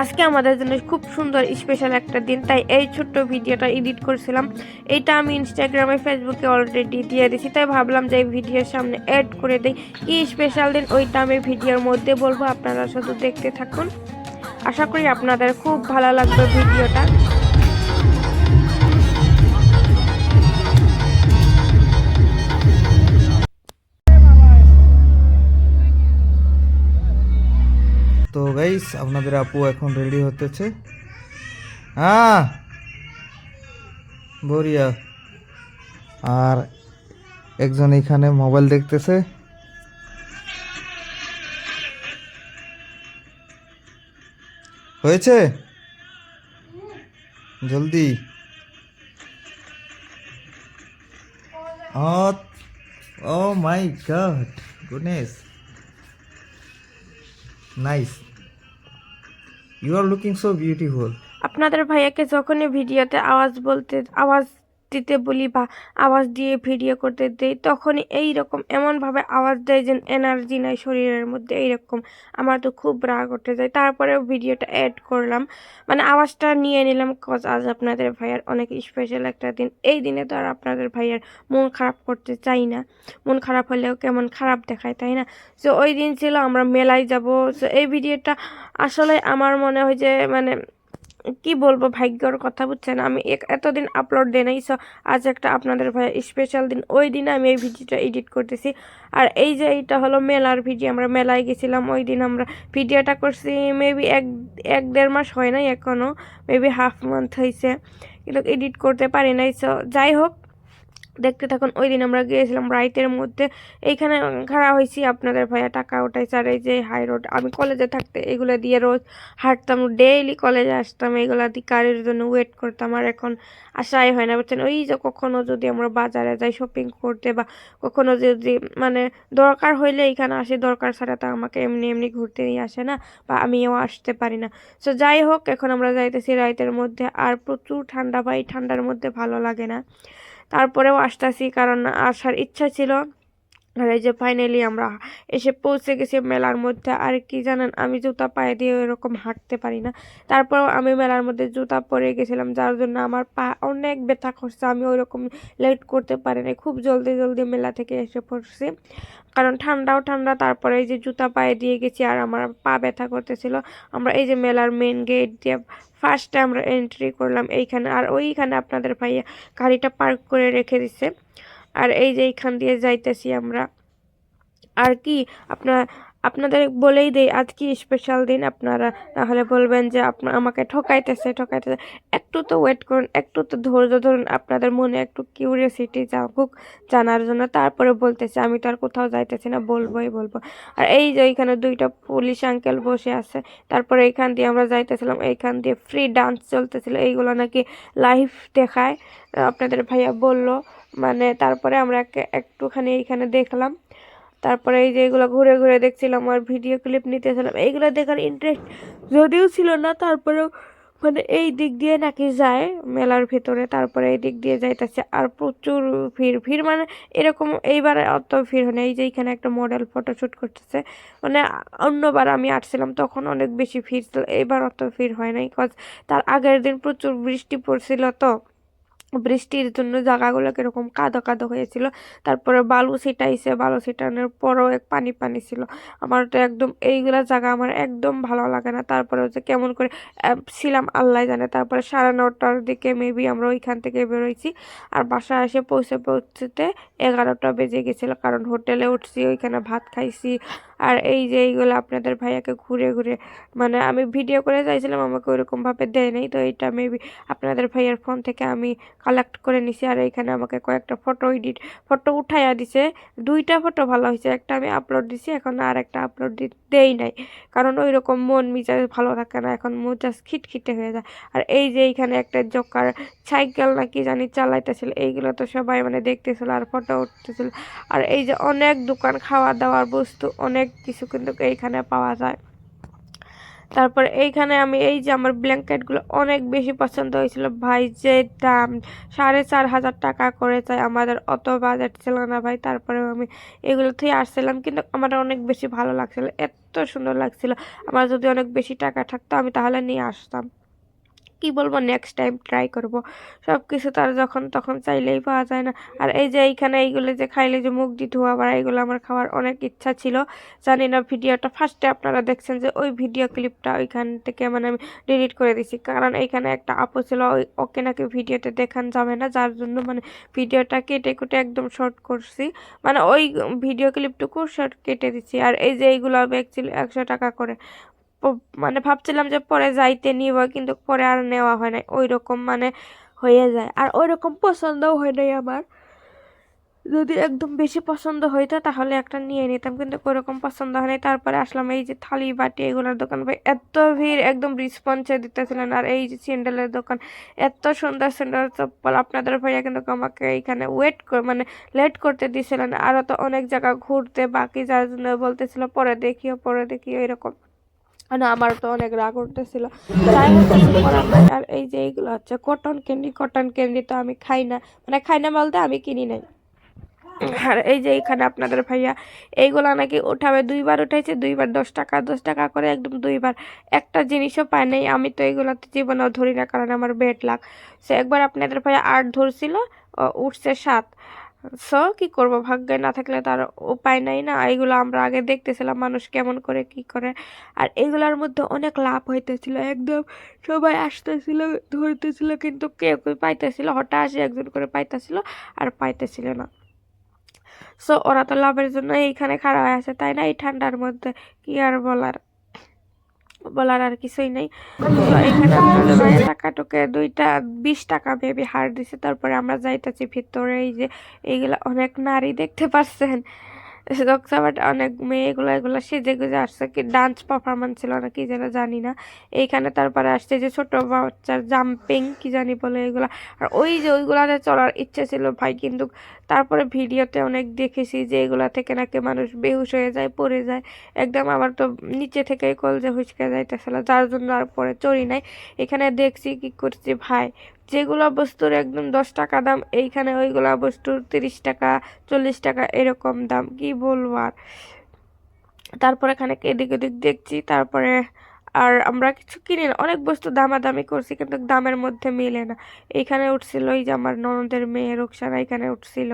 আজকে আমাদের জন্য খুব সুন্দর স্পেশাল একটা দিন। তাই এই ছোট্ট ভিডিওটা এডিট করেছিলাম। এইটা আমি ইনস্টাগ্রামে ফেসবুকে অলরেডি দিয়ে দিয়েছি। তাই ভাবলাম যে এই ভিডিওর সামনে অ্যাড করে দিই। কি স্পেশাল দিন? ওইটা আমি ভিডিওর মধ্যে বলব। আপনারা শুধু দেখতে থাকুন। আশা করি আপনাদের খুব ভালো লাগবে ভিডিওটা। গাইস আপনাদের আপু এখন রেডি হতেছে। হ্যাঁ বরিয়া আর একজন এখানে মোবাইল দেখতেছে। হয়েছে? জলদি। ও my god goodness nice you are looking so beautiful আপনাদের ভাইয়াকে যখনই ভিডিওতে আওয়াজ বলতে আওয়াজ দিতে বলি বা আওয়াজ দিয়ে ভিডিও করতে দেই, তখনই এই রকম এমনভাবে আওয়াজ দেয় যে এনার্জি নাই শরীরের মধ্যে, এইরকম আমার তো খুব রাগ উঠে যায়। তারপরেও ভিডিওটা অ্যাড করলাম। মানে আওয়াজটা নিয়ে নিলাম কজ আজ আপনাদের ভাইয়ার অনেক স্পেশাল একটা দিন। এই দিনে তো আর আপনাদের ভাইয়ার মন খারাপ করতে চাই না। মন খারাপ হলেও কেমন খারাপ দেখায়, তাই না? তো ওই দিন ছিল, আমরা মেলায় যাব। তো এই ভিডিওটা আসলে আমার মনে হয় যে মানে কি বলব, ভাগ্যর কথা বুঝছেন? আমি এতদিন আপলোড দিয়ে নাই সো আজ একটা আপনাদের ভাই স্পেশাল দিন। ওই দিনে আমি এই ভিডিওটা এডিট করতেছি। আর এই যে এইটা হলো মেলার ভিডিও আমরা মেলায় গেছিলাম, ওই দিন আমরা ভিডিওটা করছি মেবি এক এক দেড় মাস হয় নাই এখনও মেবি হাফ মান্থ হয়েছে কিন্তু এডিট করতে পারি নাই সো যাই হোক দেখতে থাকুন। ওই দিন আমরা গিয়েছিলাম রাইতের মধ্যে। এইখানে খাড়া হয়েছি আপনাদের ভাইয়া। টাকা উঠাইছে আর এই যে হাই রোড আমি কলেজে থাকতে এগুলো দিয়ে রোজ হাঁটতাম। ডেইলি কলেজে আসতাম, এগুলা দিয়ে গাড়ির জন্য ওয়েট করতাম। আর এখন আশাই হয় না, বুঝছেন? ওই যে কখনো যদি আমরা বাজারে যাই শপিং করতে বা কখনো যদি মানে দরকার হইলে এখানে আসে, দরকার ছাড়া তো আমাকে এমনি এমনি ঘুরতে নিয়ে আসে না বা আমিও আসতে পারি না। সো যাই হোক, এখন আমরা যাইতেছি রাইতের মধ্যে। আর প্রচুর ঠান্ডা ভাই, ঠান্ডার মধ্যে ভালো লাগে না। তারপরেও আসতেছি কারণ আসার ইচ্ছা ছিল। আর এই যে ফাইনালি আমরা এসে পৌঁছে গেছি মেলার মধ্যে। আর কি জানেন, আমি জুতা পায়ে দিয়ে ওইরকম হাঁটতে পারি না। তারপর আমি মেলার মধ্যে জুতা পরে গেছিলাম, যার জন্য আমার পা অনেক ব্যথা করছে। আমি ওইরকম লেট করতে পারি না খুব জলদি জলদি মেলা থেকে এসে পড়ছি। কারণ ঠান্ডাও ঠান্ডা, তারপরে এই যে জুতা পায়ে দিয়ে গেছি আর আমার পা ব্যথা করতেছিল। আমরা এই যে মেলার মেন গেট দিয়ে ফার্স্টে আমরা এন্ট্রি করলাম। এইখানে আর ওইখানে আপনাদের ভাইয়া গাড়িটা পার্ক করে রেখে দিছে। আর এই যে এইখান দিয়ে যাইতেছি আমরা। আর কি আপনার আপনাদের বলেই দেই আজ কি স্পেশাল দিন আপনারা। তাহলে বলবেন যে আপনার আমাকে ঠকাইতেছে ঠকাইতেছে। একটু তো ওয়েট করুন, একটু তো ধৈর্য ধরুন, আপনাদের মনে একটু কিউরিয়াসিটি জাগুক জানার জন্য। তারপরে বলতেছে, আমি তো আর কোথাও যাইতেছি না, বলবোই বলব। আর এই যে এইখানে দুইটা পুলিশ আঙ্কেল বসে আছে, তারপরে এইখান দিয়ে আমরা যাইতেছিলাম, এইখান দিয়ে ফ্রি ডান্স চলতেছিল, এইগুলো নাকি লাইভ দেখায়। আপনাদের ভাইয়া বলল মানে তারপরে আমরা একটুখানি এইখানে দেখলাম। তারপরে এই যে এগুলো ঘুরে ঘুরে দেখছিলাম আর ভিডিও ক্লিপ নিতেছিলাম, এইগুলো দেখার ইন্টারেস্ট যদিও ছিল না, তারপরেও মানে এই দিক দিয়ে নাকি যায় মেলার ভিতরে, তারপরে এই দিক দিয়ে যাইতেছে আর প্রচুর ভিড় ভিড় মানে এরকম এইবারে অত ভিড় হয় এই যে এখানে একটা মডেল ফটোশ্যুট করতেছে মানে অন্যবার আমি আসছিলাম তখন অনেক বেশি ভিড় ছিল এবার অত ভিড় হয় নাই কজ তার আগের দিন প্রচুর বৃষ্টি পড়ছিল তো। বৃষ্টির জন্য জায়গাগুলো কীরকম কাদো কাদো হয়েছিল। তারপরে বালু ছিটাইছে, বালু ছিটানোর পরও এক পানি পানি ছিল। আমার তো একদম এইগুলা জায়গা আমার একদম ভালো লাগে না। তারপরে হচ্ছে কেমন করে ছিলাম, আল্লাহ জানে। তারপরে সাড়ে নটার দিকে মেবি আমরা ওইখান থেকে বেরোইছি। আর বাসায় এসে পৌঁছে পৌঁছতে এগারোটা বেজে গেছিল। কারণ হোটেলে উঠছি, ওইখানে ভাত খাইছি আর এই যে এইগুলো আপনাদের ভাইয়াকে ঘুরে ঘুরে মানে আমি ভিডিও করে চাইছিলাম আমাকে ওইরকমভাবে দেয় নাই। তো এইটা মেবি আপনাদের ভাইয়ার ফোন থেকে আমি কালেক্ট করে নিছি। আর এইখানে আমাকে কয়েকটা ফটো এডিট ফটো উঠাইয়া দিছে। দুইটা ফটো ভালো হয়েছে। একটা আমি আপলোড দিছি, এখন আর একটা আপলোড দেই নাই। কারণ ওই রকম মন মিজাজ ভালো থাকে না, এখন মেজাজ খিটখিটে হয়ে যায়। আর এই যে এইখানে একটা জোকার সাইকেল না কি জানি চালাইতেছিল, এইগুলো তো সবাই মানে দেখতেছিল আর ফটো উঠতেছিল। আর এই যে অনেক দোকান খাওয়া দাওয়ার বস্তু, অনেক কিছু কিন্তু এইখানে পাওয়া যায়। তারপরে এইখানে আমি এই যে আমার ব্ল্যাঙ্কেটগুলো অনেক বেশি পছন্দ হয়েছিল। ভাই, যে দাম সাড়ে চার হাজার টাকা করে চাই আমাদের অত বাজেট ছিল না ভাই। তারপরে আমি এগুলো থেকে আসছিলাম কিন্তু আমার অনেক বেশি ভালো লাগছিল, এত সুন্দর লাগছিল। আমার যদি অনেক বেশি টাকা থাকতো আমি তাহলে নিয়ে আসতাম। কি বলব নেক্সট টাইম ট্রাই করব। সব কিছু তার যখন তখন চাইলেই পাওয়া যায় না। আর এই যে এইখানে এইগুলো যে খাইলে যে মুখ দিয়ে ধোয়া বা এইগুলো আমার খাওয়ার অনেক ইচ্ছা ছিল। জানি না ভিডিওটা ফার্স্টে আপনারা দেখছেন যে ওই ভিডিও ক্লিপটা ওইখান থেকে মানে আমি ডিলিট করে দিছি। কারণ এইখানে একটা আপু ছিল, ওই ওকে নাকি ভিডিওতে দেখান যাবে না, যার জন্য মানে ভিডিওটা কেটে কুটে একদম শর্ট করছি। মানে ওই ভিডিও ক্লিপটুকু শর্ট কেটে দিচ্ছি আর এই যে এইগুলো ব্যাগ ছিল একশো টাকা করে মানে ভাবছিলাম যে পরে যাইতে নিব, কিন্তু পরে আর নেওয়া হয় নাই। ওই রকম মানে হয়ে যায়। আর ওই রকম পছন্দও হয় নাই আমার। যদি একদম বেশি পছন্দ হইতো তাহলে একটা নিয়ে নিতাম, কিন্তু ওরকম পছন্দ হয় নাই। তারপরে আসলাম এই যে থালি বাটি এগুলোর দোকান। ভাই, এত ভিড়, একদম রেসপন্সে দিতেছিলেন। আর এই যে স্যান্ডেলের দোকান, এত সুন্দর সুন্দর চপ্পল। আপনাদের ভাইয়া কিন্তু আমাকে এইখানে ওয়েট করে মানে লেট করতে দিয়েছিলেন আরও তো অনেক জায়গা ঘুরতে বাকি যার জন্য বলতেছিল, পরে দেখিও পরে দেখিও, এরকম। না, আমার তো অনেক রাগ উঠতেছিল। আর এই যে এইগুলো হচ্ছে কটন ক্যান্ডি কটন ক্যান্ডি তো আমি খাই না। মানে খাই না বলতে আমি কিনি নাই। আর এই যে এখানে আপনাদের ভাইয়া, এইগুলা নাকি উঠাবে, দুইবার উঠাইছে, দুইবার দশ টাকা দশ টাকা করে একদম দুইবার। একটা জিনিসও পায় নাই, আমি তো এইগুলাতে জীবনেও ধরি না, কারণ আমার বেড লাগ সে একবার আপনাদের ভাইয়া আট ধরছিল উঠছে সাত। সো কি করব? ভাগ্যে না থাকলে তার উপায় নাই না। এইগুলো আমরা আগে দেখতেছিলাম মানুষ কেমন করে, কি করে। আর এগুলার মধ্যে অনেক লাভ হইতেছিল। একদম সবাই আসতেছিল, ধরতেছিল, কিন্তু কেউ কেউ পাইতেছিল হঠাৎ একজন করে পাইতেছিল আর পাইতেছিল না। সো ওরা তো লাভের জন্য এইখানে খাড়া হয়ে আছে, তাই না? এই ঠান্ডার মধ্যে, কি আর বলার? বলার আর কিছুই নাই। তো এখানে ভাইয়া টাকাটুকে দুইটা বিশ টাকা বেবি হার দিছে, তারপরে আমরা যাইতেছি ভিতরে, এই যে এইগুলা অনেক নারী দেখতে পাচ্ছেন বাট অনেক মেয়ে এগুলো সেজে গুজে আসছে। কি ডান্স পারফরমেন্স ছিল না কি যেন জানি না। এইখানে তারপরে আসছে যে ছোট বাচ্চার জাম্পিং কি জানি বলে এগুলা। আর ওই যে ওইগুলাতে চলার ইচ্ছে ছিল ভাই, কিন্তু তারপরে ভিডিওতে অনেক দেখেছি যে এগুলা থেকে নাকি মানুষ বেহুশ হয়ে যায়, পড়ে যায়। একদম আমার তো নিচে থেকেই কলজে হুচকে যাইতেছিল, যার জন্য আর পরে চড়ি নাই। এখানে দেখছি কি করছি ভাই যেগুলো বস্তুর একদম দশ টাকা দাম, এইখানে ওইগুলা বস্তুর তিরিশ টাকা, চল্লিশ টাকা এরকম দাম, কি বলব আর? তারপরে এখানে এদিক ওদিক দেখছি, তারপরে আর আমরা কিছু কিনি না, অনেক বস্তু দামাদামি করছি কিন্তু দামের মধ্যে মিলে না। এইখানে উঠছিল এই যে আমার ননদের মেয়ে রোকসানা এখানে উঠছিল।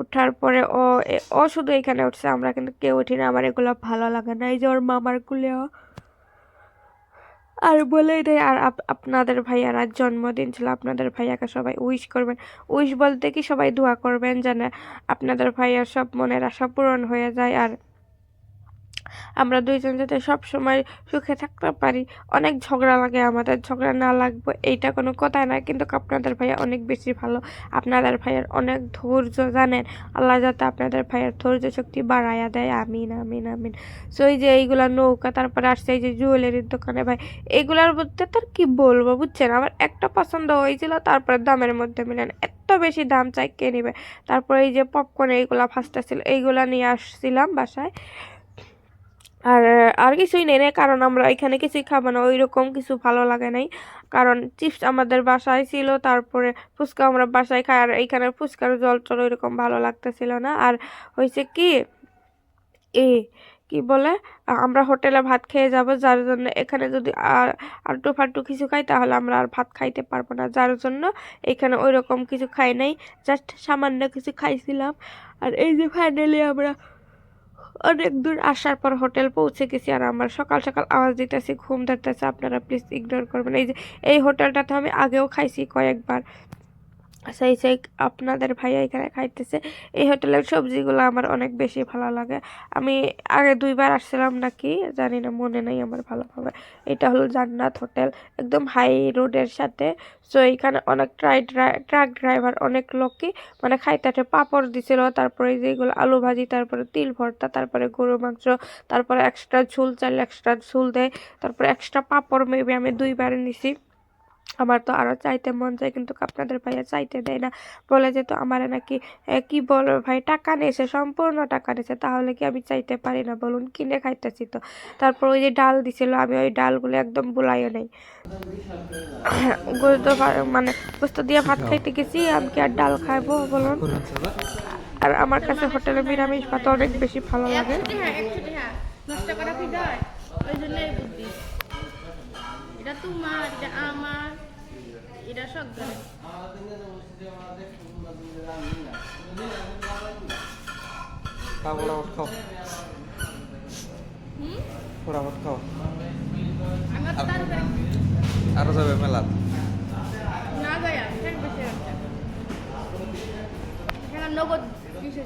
উঠার পরে ও ও শুধু এখানে উঠছে, আমরা কিন্তু কেউ উঠি না, আমার এগুলো ভালো লাগে না। এই যে ওর মামার কুলেও আর বলে দেয়, আর আপ- আপনাদের ভাইয়ার আজ জন্মদিন ছিল, আপনাদের ভাইয়াকে সবাই উইশ করবেন। উইশ বলতে কি সবাই দোয়া করবেন যেন আপনাদের ভাইয়ার সব মনের আশা পূরণ হয়ে যায় আর আমরা দুইজন যাতে সব সময় সুখে থাকতে পারি। অনেক ঝগড়া লাগে আমাদের, ঝগড়া না লাগবে, এইটা কোনো কথা না। কিন্তু আপনাদের ভাইয়া অনেক বেশি ভালো। আপনাদের ভাইয়ের অনেক ধৈর্য জানেন। আল্লাহ যাতে আপনাদের ভাইয়ের ধৈর্য শক্তি বাড়াইয়া দেয়। আমিন আমিন আমিন। সো এই যে এইগুলা নৌকা, তারপরে আসছে এই যে জুয়েলারির দোকানে ভাই এগুলার মধ্যে তার কি বলব বুঝছেন? আমার একটা পছন্দ হয়েছিল, তারপরে দামের মধ্যে মিলেন। এত বেশি দাম চাই কে নিবে? তারপরে এই যে পপকর্ন এইগুলা ফার্স্টে ছিল এইগুলা নিয়ে আসছিলাম বাসায়। আর আর কিছুই নেই রে কারণ আমরা এখানে কিছুই খাব না ওই রকম কিছু ভালো লাগে নাই। কারণ চিপস আমাদের বাসায় ছিল, তারপরে ফুচকা আমরা বাসায় খাই, আর এইখানে ফুচকার জল টল ওইরকম ভালো লাগতেছিল না। আর হয়েছে কি, এ, কি বলে, আমরা হোটেলে ভাত খেয়ে যাব, যার জন্য এখানে যদি আর আলটু ফালটু কিছু খাই, তাহলে আমরা আর ভাত খাইতে পারব না। যার জন্য এখানে ওই রকম কিছু খাই নাই, জাস্ট সামান্য কিছু খাইছিলাম। আর এই যে ফাইনালি আমরা অনেক দূর আসার পর হোটেল পৌঁছে গেছি আর আমার সকাল সকাল আওয়াজ দিতেছি, ঘুম ধরতেছে। আপনারা প্লিজ ইগনোর করবেন। এই যে, এই হোটেলটাতে আমি আগেও খাইছি কয়েকবার। সেই সেই আপনাদের ভাইয়া এখানে খাইতেছে, এই হোটেলের সবজিগুলো আমার অনেক বেশি ভালো লাগে। আমি আগে দুইবার আসছিলাম নাকি, জানি না, মনে নেই আমার ভালোভাবে। এটা হলো জান্নাত হোটেল, একদম হাই রোডের সাথে। সো এইখানে অনেক ট্রাই ট্রাক ড্রাইভার, অনেক লোকই মানে খাইতে পাপড় দিছিল, তারপরে যেগুলো আলু ভাজি, তারপরে তিল ভর্তা, তারপরে গরু মাংস, তারপরে এক্সট্রা ঝুল চাল এক্সট্রা ঝুল দেয়, তারপরে এক্সট্রা পাপড় মেবি আমি দুইবার নিছি আমার তো আরও চাইতে মন যায়, কিন্তু আপনাদের ভাইয়া চাইতে দেয় না। বলে যে, তো আমার নাকি কি বলব ভাই, টাকা নিয়েছে, সম্পূর্ণ টাকা নিয়েছে, তাহলে কি আমি চাইতে পারি না? বলুন, কিনে খাইতেছি তো। তারপর ওই যে ডাল দিছিল, আমি ওই ডালগুলো একদম বুলাইও নেই। মানে গোস্ত দিয়ে ভাত খাইতে গেছি, আমি কি আর ডাল খাইবো, বলুন। আর আমার কাছে হোটেলে নিরামিষ ভাত অনেক বেশি ভালো লাগে। এটা তোমার, এটা আমার। এটা খাও ফটাফট খাও। ফটাফট খাও। আমার তার উপরে। আরও যাবে মেলা। না যায় নগদ যায়